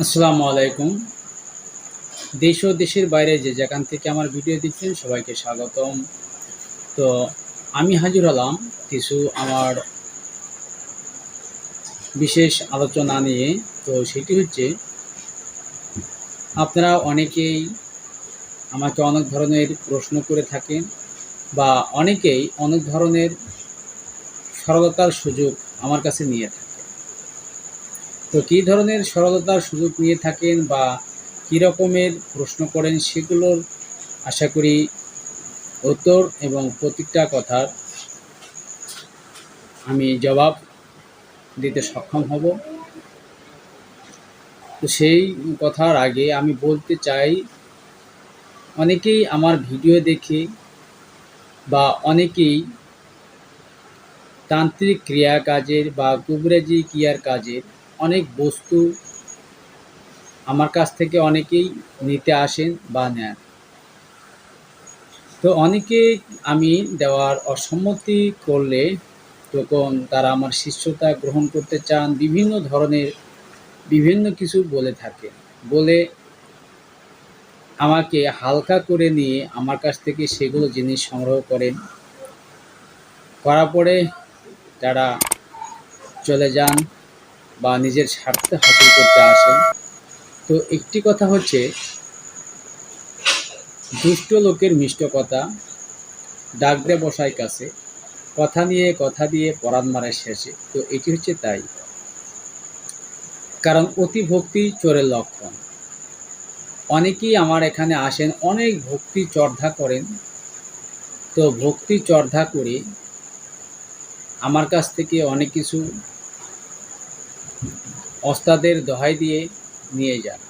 আসসালামু আলাইকুম। দেশ ও দেশের বাইরে যে যেখান থেকে আমার ভিডিও দিচ্ছেন সবাইকে স্বাগতম। তো আমি হাজির হলাম কিছু আমার বিশেষ আলোচনা নিয়ে। তো সেটি হচ্ছে, আপনারা অনেকেই আমাকে অনেক ধরনের প্রশ্ন করে থাকেন বা অনেকেই অনেক ধরনের সরলতার সুযোগ আমার কাছে নিয়ে থাকেন। তো কী ধরনের সরলতার সুযোগ নিয়ে থাকেন বা কী রকমের প্রশ্ন করেন সেগুলোর আশা করি উত্তর এবং প্রত্যেকটা কথার আমি জবাব দিতে সক্ষম হব। তো সেই কথার আগে আমি বলতে চাই, অনেকেই আমার ভিডিও দেখে বা অনেকেই তান্ত্রিক ক্রিয়া কাজের বা কুবরাজি ক্রিয়ার কাজের অনেক বস্তু আমার কাছ থেকে অনেকেই নিতে আসেন বা নেন। তো অনেকে আমি দেওয়ার অসম্মতি করলে তখন তারা আমার শিষ্যতা গ্রহণ করতে চান, বিভিন্ন ধরনের বিভিন্ন কিছু বলে থাকে। বলে আমাকে হালকা করে নিয়ে আমার কাছ থেকে সেগুলো জিনিস সংগ্রহ করেন। করার পরে তারা চলে যান। বা নিজের স্বার্থ হাসিল করতে আসেন। তো একটি কথা হচ্ছে, দুষ্ট লোকের মিষ্ট কথা ডাক দে বসাই কাছে, কথা নিয়ে কথা দিয়ে পরাণ মারে শেষে। তো এটি হচ্ছে তাই। কারণ অতি ভক্তি চোরের লক্ষণ। অনেকেই আমার এখানে আসেন, অনেক ভক্তি চর্ধা করেন। তো ভক্তি চর্ধা করে আমার কাছ থেকে অনেক কিছু ওস্তাদের দোহাই দিয়ে নিয়ে যান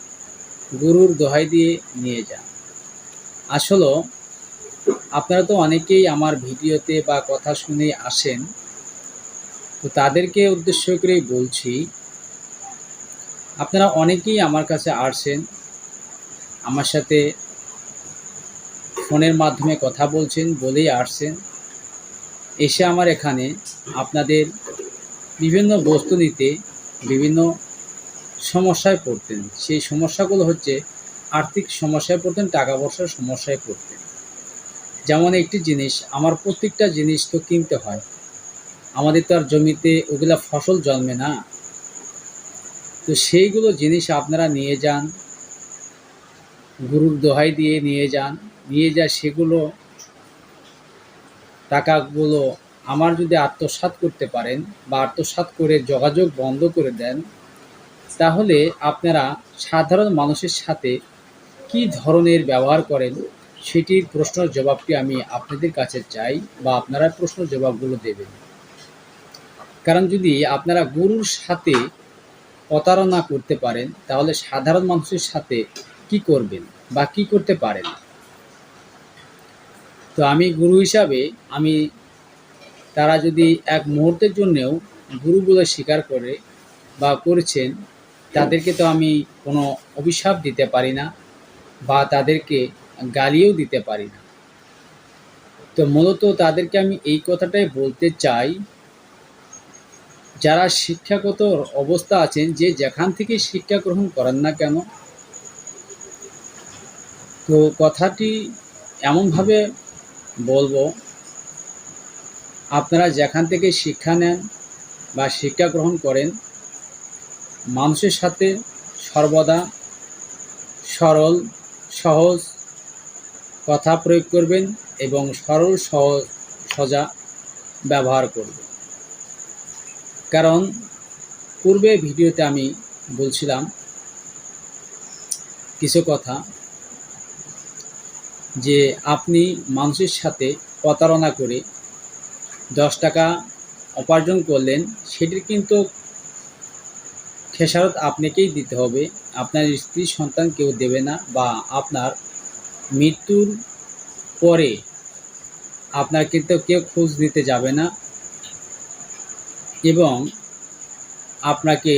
গুরুর দোহাই দিয়ে নিয়ে যান আসলে আপনারা তো অনেকেই আমার ভিডিওতে বা কথা শুনে আসেন, তো তাদেরকে উদ্দেশ্য করেই বলছি, আপনারা অনেকেই আমার কাছে আসছেন আমার সাথে ফোনের মাধ্যমে কথা বলছেন, বলেই আসছেন। এসে আমার এখানে আপনাদের বিভিন্ন বস্তু নিতে, বিভিন্ন সমস্যায় পড়তেন। সেই সমস্যাগুলো হচ্ছে আর্থিক সমস্যায় পড়তেন, টাকা পয়সার সমস্যায় পড়তেন। যেমন একটি জিনিস, আমার প্রত্যেকটা জিনিস তো কিনতে হয়। আমাদের তো আর জমিতে ওগুলা ফসল জন্মে না। তো সেইগুলো জিনিস আপনারা নিয়ে যান, গরুর দোহাই দিয়ে নিয়ে যান। নিয়ে যা সেগুলো, টাকাগুলো আমার যদি আত্মসাৎ করতে পারেন বা আত্মসাৎ করে যোগাযোগ বন্ধ করে দেন তাহলে আপনারা সাধারণ মানুষের সাথে কি ধরনের ব্যবহার করেন সেটির প্রশ্নের জবাবটি আমি আপনাদের কাছে চাই বা আপনারা প্রশ্ন জবাবগুলো দেবেন। কারণ যদি আপনারা গুরুর সাথে প্রতারণা করতে পারেন, তাহলে সাধারণ মানুষের সাথে কি করবেন বা কি করতে পারেন? তো আমি গুরু হিসাবে আমি, তারা যদি এক মুহূর্তের জন্যেও গুরু বলে স্বীকার করে বা করেছেন তাদেরকে তো আমি কোনো অভিশাপ দিতে পারি না বা তাদেরকে গালিও দিতে পারি না। তো মূলত তাদেরকে আমি এই কথাটাই বলতে চাই, যারা শিক্ষাগত অবস্থা আছেন, যে যেখান থেকে শিক্ষা গ্রহণ করেন না কেন, তো কথাটি এমনভাবে বলব, আপনারা যেখান থেকে শিক্ষা নেন বা শিক্ষা গ্রহণ করেন মানুষের সাথে সর্বদা সরল, সহজ কথা প্রয়োগ করবেন এবং সরল, সহজ, সজা ব্যবহার করবেন। কারণ পূর্বে ভিডিওতে আমি বলছিলাম কিছু কথা যে আপনি মানুষের সাথে প্রতারণা করে দশ টাকা উপার্জন করলেন, সেটির কিন্তু খেসারত আপনাকেই দিতে হবে। আপনার স্ত্রী সন্তান কেউ দেবে না বা আপনার মৃত্যুর পরে আপনার কিন্তু কেউ খোঁজ দিতে যাবে না এবং আপনাকে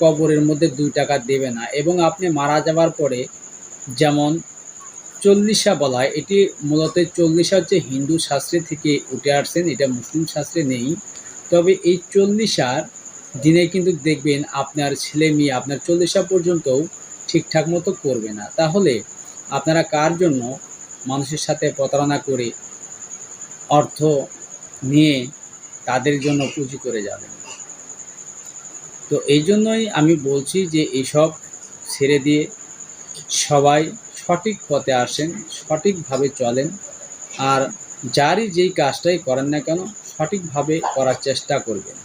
কবরের মধ্যে দুই টাকা দেবে না এবং আপনি মারা যাওয়ার পরে যেমন চল্লিশা বলা হয়, এটি মূলত চল্লিশা হচ্ছে হিন্দু শাস্ত্রে থেকে উঠে আসছেন, এটা মুসলিম শাস্ত্রে নেই। তবে এই চল্লিশার দিনে কিন্তু দেখবেন আপনার ছেলে মেয়ে আপনার চল্লিশা পর্যন্তও ঠিকঠাক মতো করবে না। তাহলে আপনারা কার জন্য মানুষের সাথে প্রতারণা করে অর্থ নিয়ে তাদের জন্য পুঁজি করে যাবেন? তো এই জন্যই আমি বলছি যে এইসব ছেড়ে দিয়ে সবাই সঠিক পথে আসেন, সঠিকভাবে চলেন। আর যারই যেই কাজটাই করেন না কেন, সঠিকভাবে করার চেষ্টা করবেন।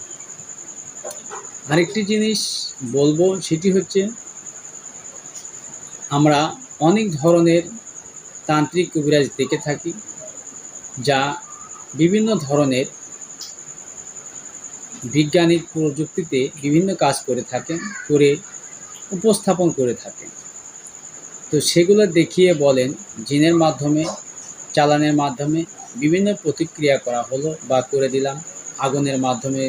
আরেকটি জিনিস বলব, সেটি হচ্ছে আমরা অনেক ধরনের তান্ত্রিক কবিরাজ দেখে থাকি, যা বিভিন্ন ধরনের বিজ্ঞানিক প্রযুক্তিতে বিভিন্ন কাজ করে থাকেন, করে উপস্থাপন করে থাকেন। তো সেগুলো দেখিয়ে বলেন, জিনের মাধ্যমে, চালানের মাধ্যমে বিভিন্ন প্রতিক্রিয়া করা হলো বা করে দিলাম। আগুনের মাধ্যমে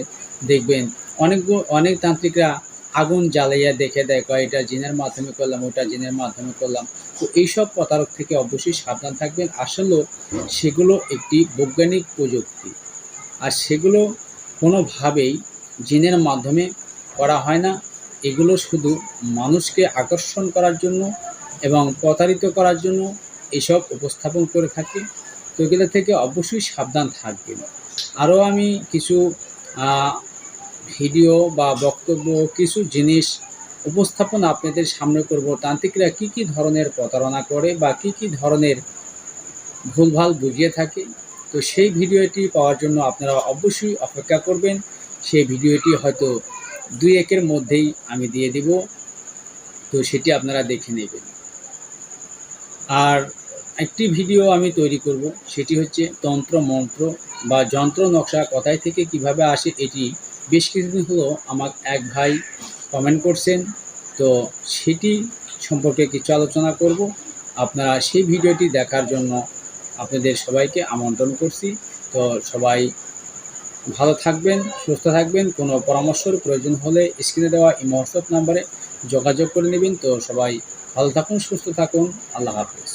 দেখবেন অনেক অনেক তান্ত্রিকরা আগুন জ্বালাইয়া দেখে দেয়, কয় এটা জিনের মাধ্যমে করলাম, ওটা জিনের মাধ্যমে করলাম। তো এইসব প্রতারক থেকে অবশ্যই সাবধান থাকবেন। আসলেও সেগুলো একটি বৈজ্ঞানিক প্রযুক্তি। আর সেগুলো কোনোভাবেই জিনের মাধ্যমে করা হয় না। এগুলো শুধু মানুষকে আকর্ষণ করার জন্য এবং প্রতারিত করার জন্য এসব উপস্থাপন করে থাকে। তো এগুলো থেকে অবশ্যই সাবধান থাকবেন। আরও আমি কিছু ভিডিও বা বক্তব্য, কিছু জিনিস উপস্থাপন আপনাদের সামনে করব। তান্ত্রিকরা কি কি ধরনের প্রতারণা করে বা কি কি ধরনের ভুলভাল বুঝিয়ে থাকে? তো সেই ভিডিওটি পাওয়ার জন্য আপনারা অবশ্যই অপেক্ষা করবেন। সেই ভিডিওটি হয়তো দুই একের মধ্যেই আমি দিয়ে দিব। তো সেটি আপনারা দেখে নেবেন। আর একটি ভিডিও আমি তৈরি করব। সেটি হচ্ছে তন্ত্র মন্ত্র বা যন্ত্র নকশা কোথায় থেকে কীভাবে আসে এটি বেশ কিছুদিন হলো আমার এক ভাই কমেন্ট করছেন, তো সেটি সম্পর্কে কিছু আলোচনা করব। আপনারা সেই ভিডিওটি দেখার জন্য আপনাদের সবাইকে আমন্ত্রণ করছি। তো সবাই ভালো থাকবেন, সুস্থ থাকবেন। কোনো পরামর্শের প্রয়োজন হলে স্ক্রিনে দেওয়া এই নাম্বারে যোগাযোগ করে নেবেন। তো সবাই ভালো থাকুন, সুস্থ থাকুন। আল্লাহ হাফেজ।